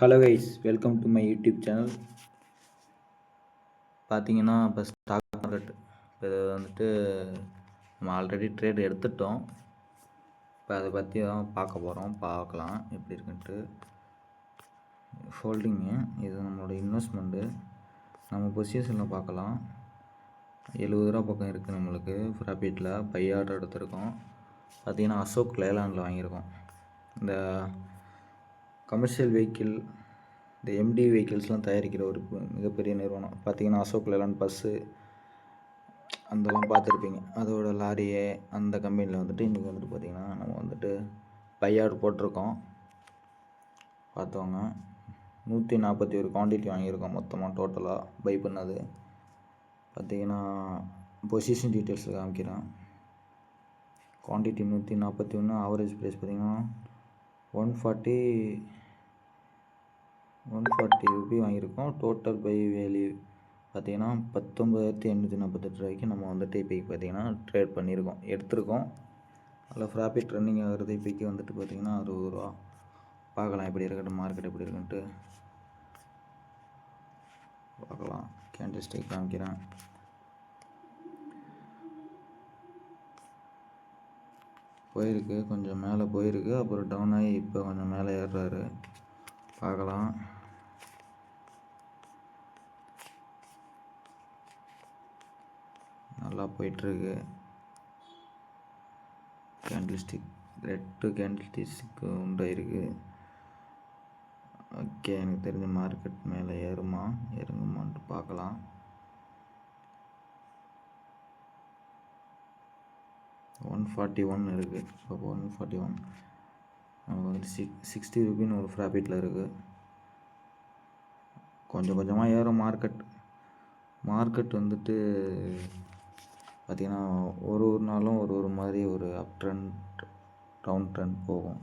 Hello guys welcome to my YouTube channel பார்த்தீங்கன்னா இப்போ stock market இப்போ இதை வந்துட்டு நம்ம ஆல்ரெடி ட்ரேட் எடுத்துட்டோம். இப்போ அதை பற்றி தான் பார்க்க போகிறோம் பார்க்கலாம் எப்படி இருக்குன்ட்டு. ஹோல்டிங்கு இது நம்மளோட இன்வெஸ்ட்மெண்ட்டு நம்ம பொசிஷனில் பார்க்கலாம். எழுபது ரூபா பக்கம் இருக்குது நம்மளுக்கு ப்ராஃபிட்டில் பை ஆர்டர் எடுத்திருக்கோம். பார்த்தீங்கன்னா அசோக் லேலாண்டில் வாங்கியிருக்கோம். இந்த கமர்ஷியல் வெஹிக்கிள் இந்த எம்டி வெஹிக்கிள்ஸ்லாம் தயாரிக்கிற ஒரு மிகப்பெரிய நிறுவனம். பார்த்திங்கன்னா அசோக் லேலாண்ட் பஸ்ஸு அந்தெல்லாம் பார்த்துருப்பீங்க. அதோட லாரியே அந்த கம்பெனியில் வந்துட்டு இன்றைக்கி வந்துட்டு பார்த்திங்கன்னா நம்ம வந்துட்டு பையாடு போட்டிருக்கோம். பார்த்தவங்க நூற்றி நாற்பத்தி ஒரு குவான்டிட்டி வாங்கியிருக்கோம் மொத்தமாக டோட்டலாக பை பண்ணது. பார்த்திங்கன்னா பொசிஷன் டீட்டெயில்ஸில் காமிக்கிறேன். குவான்டிட்டி நூற்றி நாற்பத்தி ஒன்று ஆவரேஜ் ப்ரைஸ் பார்த்திங்கன்னா one forty one forty rupee வாங்கியிருக்கோம். டோட்டல் பை வேல்யூ பார்த்திங்கன்னா பத்தொம்பதாயிரத்தி எண்ணூற்றி நாற்பத்தெட்டு ரூபாய்க்கு நம்ம வந்துட்டு இப்போ பார்த்தீங்கன்னா ட்ரேட் பண்ணியிருக்கோம். எடுத்திருக்கோம். அதில் ப்ராஃபிட் ரன்னிங் ஆகிறது இப்போக்கி வந்துட்டு பார்த்தீங்கன்னா அறுபது ரூபா. பார்க்கலாம் எப்படி இருக்கட்டும் மார்க்கெட் எப்படி இருக்குன்ட்டு. பார்க்கலாம். கேண்டில் ஸ்டிக் காமிக்கிறேன். போயிருக்கு. கொஞ்சம் மேலே போயிருக்கு. அப்புறம் டவுன் ஆகி இப்போ கொஞ்சம் மேலே ஏறுறாரு. பார்க்கலாம். நல்லா போயிட்டுருக்கு. கேண்டில் ஸ்டிக் ரெட்டு கேண்டில் ஸ்டிக்ஸுக்கு உண்டாயிருக்கு ஓகே எனக்கு தெரிஞ்ச மார்க்கெட் மேலே ஏறுமா? இறங்குமான்ட்டு பார்க்கலாம் ஒன் ஃபார்ட்டி ஒன் இருக்குது இப்போ ஒன் ஃபார்ட்டி ஒன் நமக்கு வந்து சிக் சிக்ஸ்டி ருபின்னு ஒரு ப்ராஃபிட்டில் இருக்குது கொஞ்சம் கொஞ்சமாக ஏறும் மார்க்கெட் மார்க்கெட் வந்துட்டு பார்த்திங்கன்னா ஒரு ஒரு நாளும் ஒரு ஒரு மாதிரி ஒரு அப் ட்ரெண்ட் டவுன் ட்ரெண்ட் போகும்.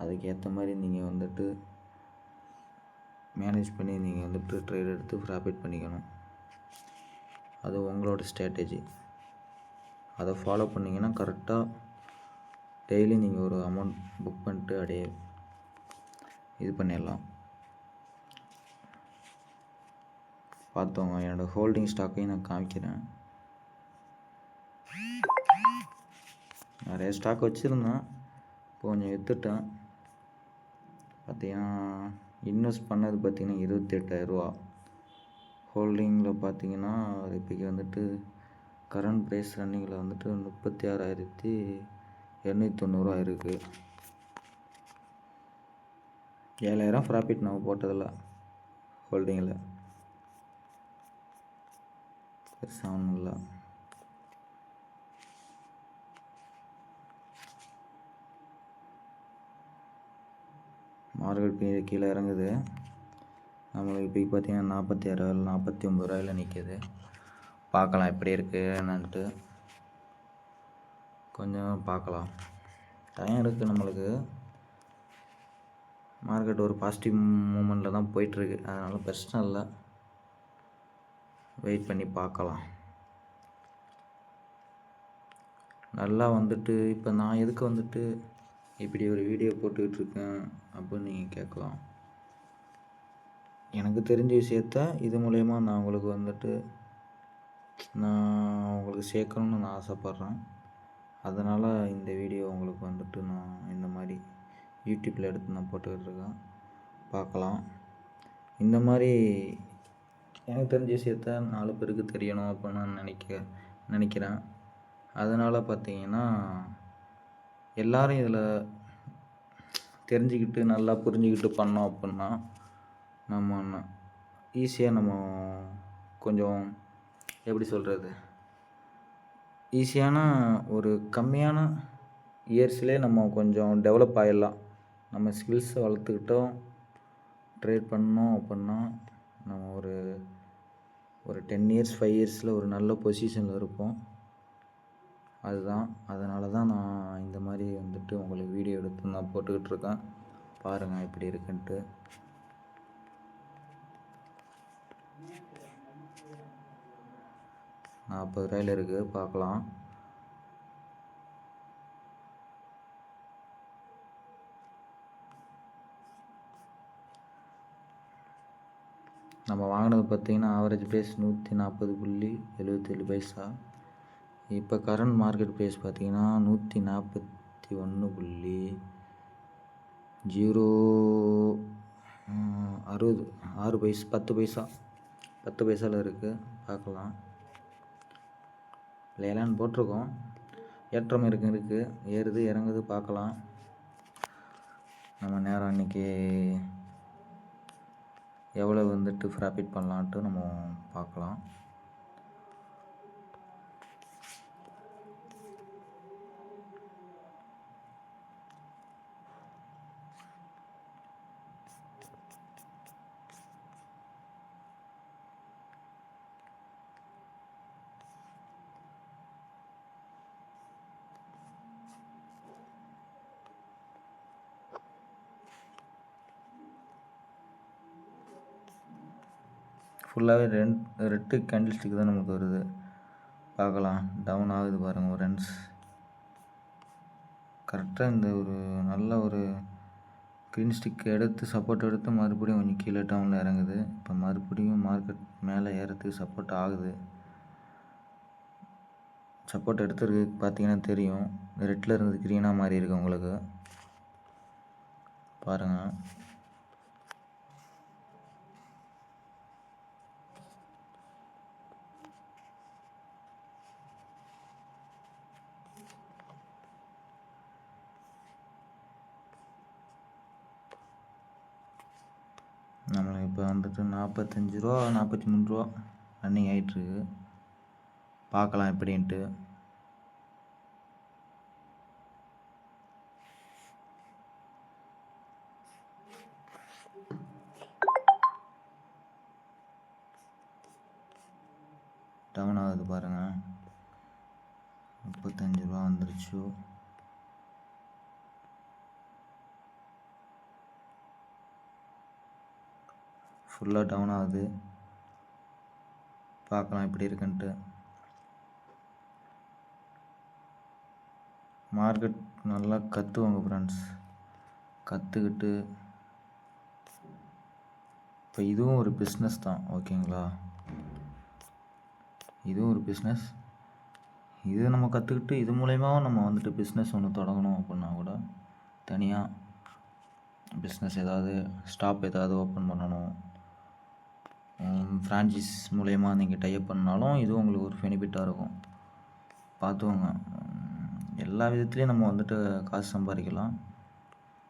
அதுக்கேற்ற மாதிரி நீங்கள் வந்துட்டு மேனேஜ் பண்ணி நீங்கள் வந்துட்டு ட்ரேட் எடுத்து ப்ராஃபிட் பண்ணிக்கணும். அது உங்களோட ஸ்ட்ராட்டஜி அதை ஃபாலோ பண்ணிங்கன்னா கரெக்டாக டெய்லி நீங்கள் ஒரு அமௌண்ட் புக் பண்ணிட்டு அப்படியே இது பண்ணிடலாம். பார்த்தோங்க என்னோடய ஹோல்டிங் ஸ்டாக்கையும் நான் காமிக்கிறேன். நிறைய ஸ்டாக் வச்சுருந்தேன். கொஞ்சம் விற்றுட்டேன் பார்த்தீங்கன்னா இன்வெஸ்ட் பண்ணது பார்த்திங்கன்னா இருபத்தி எட்டாயிரரூவா ஹோல்டிங்கில் பார்த்தீங்கன்னா இப்போக்கி வந்துட்டு கரண்ட் ப்ரைஸ் ரன்னிங்கில் வந்துட்டு முப்பத்தி ஆறாயிரத்தி இரநூத்தி தொண்ணூறுரூவா இருக்குது ஏழாயிரம் ப்ராஃபிட் நம்ம போட்டதில்ல ஹோல்டிங்கில் பெருசாக ஒன்றும் இல்லை. மார்க்கெட் கீழே கீழே இறங்குது. நம்மளுக்கு இப்போ பார்த்தீங்கன்னா நாற்பத்தி ஆறு ரூபாயில் நாற்பத்தி ஒம்பது ரூபாயில் நிற்கிது பார்க்கலாம் எப்படி இருக்குது என்னன்ட்டு. கொஞ்சம் பார்க்கலாம் டைம் இருக்குது நம்மளுக்கு. மார்க்கெட் ஒரு பாசிட்டிவ் மூமெண்ட்டில் தான் போயிட்டுருக்கு. அதனால் பிரச்சனை இல்லை. வெயிட் பண்ணி பார்க்கலாம் நல்லா வந்துட்டு இப்போ நான் எதுக்கு வந்துட்டு இப்படி ஒரு வீடியோ போட்டுக்கிட்டு இருக்கேன் அப்படின்னு நீங்கள் கேட்கலாம். எனக்கு தெரிஞ்ச விஷயத்த இது மூலயமா நான் உங்களுக்கு வந்துட்டு நான் உங்களுக்கு சேர்க்கணும்னு நான் ஆசைப்பட்றேன். அதனால் இந்த வீடியோ உங்களுக்கு வந்துட்டு நான் இந்த மாதிரி யூடியூப்பில் எடுத்து நான் போட்டுக்கிட்டு இருக்கேன். பார்க்கலாம். இந்த மாதிரி எனக்கு தெரிஞ்ச விஷயத்த நாலு பேருக்கு தெரியணும் அப்படின்னு நான் நினைக்க நினைக்கிறேன். அதனால் பார்த்தீங்கன்னா எல்லாரும் இதில் தெரிஞ்சுக்கிட்டு நல்லா புரிஞ்சுக்கிட்டு பண்ணோம் அப்படின்னா நம்ம ஈஸியாக நம்ம கொஞ்சம் எப்படி சொல்கிறது ஈஸியான ஒரு கம்மியான இயர்ஸ்லேயே நம்ம கொஞ்சம் டெவலப் ஆகிடலாம் நம்ம ஸ்கில்ஸை வளர்த்துக்கிட்டோம் ட்ரேட் பண்ணோம் அப்படின்னா நம்ம ஒரு ஒரு டென் இயர்ஸ் ஃபைவ் இயர்ஸில் ஒரு நல்ல பொசிஷனில் இருப்போம். அதுதான். அதனால தான் நான் இந்த மாதிரி வந்துட்டு உங்களுக்கு வீடியோ எடுத்து நான் போட்டுக்கிட்டு இருக்கேன். பாருங்கள் எப்படி இருக்குன்ட்டு. நாற்பது ரூபாயில் இருக்குது பார்க்கலாம். நம்ம வாங்கினது பார்த்தீங்கன்னா ஆவரேஜ் ப்ரைஸ் நூற்றி நாற்பது புள்ளி எழுபத்தேழு பைசா. இப்போ கரண்ட் மார்க்கெட் ப்ரைஸ் பார்த்தீங்கன்னா நூற்றி நாற்பத்தி ஒன்று புள்ளி ஜீரோ அறுபது ஆறு பைசா பத்து பைசா பத்து பைசாவில் இருக்குது பார்க்கலாம். லேலான்னு போட்டிருக்கோம். ஏற்றம் இருக்கு இருக்குது ஏறுது இறங்குது பார்க்கலாம். நம்ம நேரம் இன்றைக்கி எவ்வளோ வந்துட்டு ப்ராஃபிட் பண்ணலான்ட்டு நம்ம பார்க்கலாம். ஃபுல்லாகவே ரெண்ட் ரெட்டு கேண்டில் ஸ்டிக் தான் நமக்கு வருது. பார்க்கலாம். டவுன் ஆகுது பாருங்கள் ஃப்ரெண்ட்ஸ் கரெக்டாக இந்த ஒரு நல்ல ஒரு க்ரீன் ஸ்டிக் எடுத்து சப்போர்ட் எடுத்து மறுபடியும் கொஞ்சம் கீழே டவுனில் இறங்குது. இப்போ மறுபடியும் மார்க்கெட் மேலே ஏறத்துக்கு சப்போர்ட் ஆகுது. சப்போர்ட் எடுத்துருக்கு பார்த்தீங்கன்னா தெரியும். ரெட்டில் இருந்து க்ரீனாக மாறி இருக்கு உங்களுக்கு. பாருங்கள் நம்மளுக்கு இப்போ வந்துட்டு நாற்பத்தஞ்சு ரூபா நாற்பத்தி மூணு ரூபா ரன்னிங் ஆகிட்டுருக்கு பார்க்கலாம் எப்படின்ட்டு. டவுன் ஆகுது பாருங்கள் முப்பத்தஞ்சு ரூபா வந்துருச்சு. ஃபுல்லாக டவுன் ஆகுது. பார்க்கலாம் எப்படி இருக்குன்ட்டு. மார்க்கெட் நல்லா கற்றுவாங்க ஃப்ரெண்ட்ஸ் கற்றுக்கிட்டு இப்போ இதுவும் ஒரு பிஸ்னஸ் தான் ஓகேங்களா இதுவும் ஒரு பிஸ்னஸ் இது நம்ம கற்றுக்கிட்டு இது மூலயமாவும் நம்ம வந்துட்டு பிஸ்னஸ் ஒன்று தொடங்கணும் அப்படின்னா கூட தனியாக பிஸ்னஸ் ஏதாவது ஸ்டாப் ஏதாவது ஓப்பன் பண்ணணும். ஃப்ரான்ச்சைஸ் மூலயமா நீங்கள் டைப் பண்ணாலும் இதுவும் உங்களுக்கு ஒரு பெனிஃபிட்டாக இருக்கும். பார்த்துக்கோங்க. எல்லா விதத்துலேயும் நம்ம வந்துட்டு காசு சம்பாதிக்கலாம்.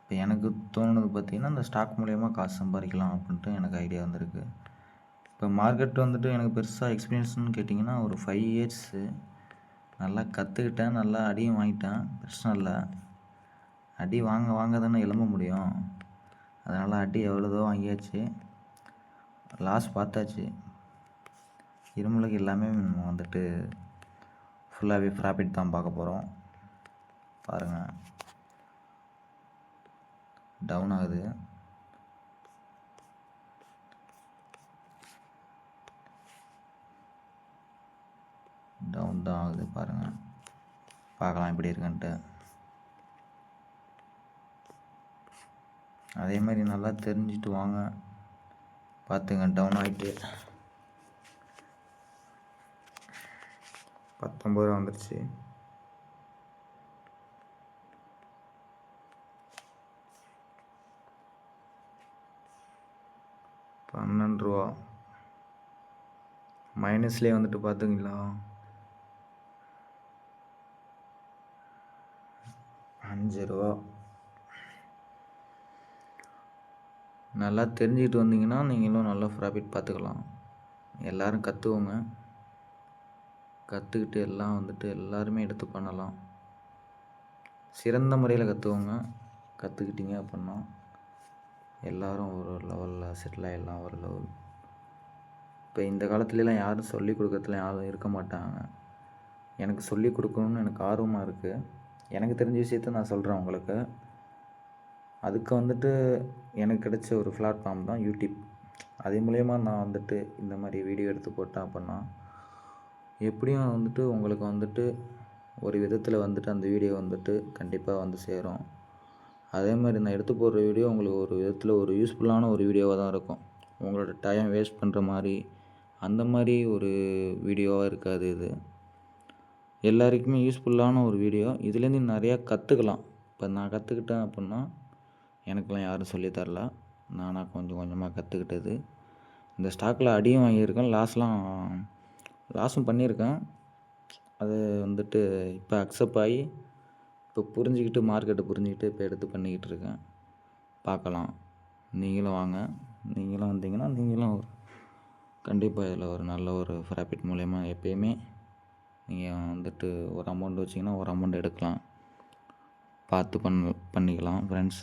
இப்போ எனக்கு தோணுனது பார்த்திங்கன்னா இந்த ஸ்டாக் மூலயமா காசு சம்பாதிக்கலாம் அப்படின்ட்டு எனக்கு ஐடியா வந்திருக்கு. இப்போ மார்க்கெட் வந்துட்டு எனக்கு பெருசாக எக்ஸ்பீரியன்ஸ்னு கேட்டிங்கன்னா ஒரு ஃபைவ் இயர்ஸு நல்லா கற்றுக்கிட்டேன் நல்லா அடியும் வாங்கிட்டேன். பிரச்சனை இல்லை. அடி வாங்க வாங்க தானே எழும்ப முடியும். அதனால் அடி எவ்வளோதோ வாங்கியாச்சு. லாஸ் பார்த்தாச்சு. இருமலுக்கு எல்லாமே நம்ம வந்துட்டு ஃபுல்லாகவே ப்ராஃபிட் தான் பார்க்க போகிறோம் பாருங்கள் டவுன் ஆகுது. டவுன் தான் ஆகுது பாருங்கள் பார்க்கலாம் எப்படி இருக்குன்ட்டு. அதே மாதிரி நல்லா தெரிஞ்சுட்டு வாங்க. பார்த்துங்க டவுன் ஆகிட்டு பத்தொம்பது ரூபா வந்துருச்சு. பன்னெண்டு ரூபா. மைனஸ்லேயே வந்துட்டு பார்த்துங்களா அஞ்சு ரூபா. நல்லா தெரிஞ்சுக்கிட்டு வந்தீங்கன்னா நீங்களும் நல்லா ப்ராஃபிட் பார்த்துக்கலாம். எல்லோரும் கற்றுக்கோங்க கற்றுக்கிட்டு எல்லாம் வந்துட்டு எல்லாருமே எடுத்து பண்ணலாம். சிறந்த முறையில் கற்றுக்கோங்க கற்றுக்கிட்டீங்க அப்படின்னா எல்லோரும் ஒரு லெவலில் செட்டில் ஆகிடலாம் ஒரு லெவல் இப்போ இந்த காலத்துலலாம் யாரும் சொல்லி கொடுக்கறதுல யாரும் இருக்க மாட்டாங்க. எனக்கு சொல்லி கொடுக்கணுன்னு எனக்கு ஆர்வமாக இருக்குது எனக்கு தெரிஞ்ச விஷயத்த நான் சொல்கிறேன் உங்களுக்கு. அதுக்கு வந்துட்டு எனக்கு கிடைச்ச ஒரு பிளாட்ஃபார்ம் தான் யூடியூப் அது மூலயமா நான் வந்துட்டு இந்த மாதிரி வீடியோ எடுத்து போட்டேன் அப்படின்னா எப்படியும் வந்துட்டு உங்களுக்கு வந்துட்டு ஒரு விதத்தில் வந்துட்டு அந்த வீடியோ வந்துட்டு கண்டிப்பாக வந்து சேரும். அதே மாதிரி நான் எடுத்து போடுற வீடியோ உங்களுக்கு ஒரு விதத்தில் ஒரு யூஸ்ஃபுல்லான ஒரு வீடியோவாக தான் இருக்கும். உங்களோட டைம் வேஸ்ட் பண்ணுற மாதிரி அந்த மாதிரி ஒரு வீடியோவாக இருக்காது இது. எல்லாருக்குமே யூஸ்ஃபுல்லான ஒரு வீடியோ இதுலேருந்து நிறையா கற்றுக்கலாம் இப்போ நான் கற்றுக்கிட்டேன் அப்புடின்னா எனக்கெலாம் யாரும் சொல்லித் தரல. நானாக கொஞ்சம் கொஞ்சமாக கற்றுக்கிட்டது இந்த ஸ்டாக்கில் அடியும் வாங்கியிருக்கேன். லாஸ்லாம் லாஸும் பண்ணியிருக்கேன். அது வந்துட்டு இப்போ அக்செப்ட் ஆகி இப்போ புரிஞ்சுக்கிட்டு மார்க்கெட்டை புரிஞ்சுக்கிட்டு இப்போ எடுத்து பண்ணிக்கிட்டு இருக்கேன். பார்க்கலாம். நீங்களும் வாங்க. நீங்களும் வந்தீங்கன்னா நீங்களும் கண்டிப்பாக இதில் ஒரு நல்ல ஒரு ப்ராஃபிட் மூலயமா எப்பயுமே நீங்கள் வந்துட்டு ஒரு அமௌண்ட் வச்சிங்கன்னா ஒரு அமௌண்ட் எடுக்கலாம். பார்த்து பண்ண பண்ணிக்கலாம் ஃப்ரெண்ட்ஸ்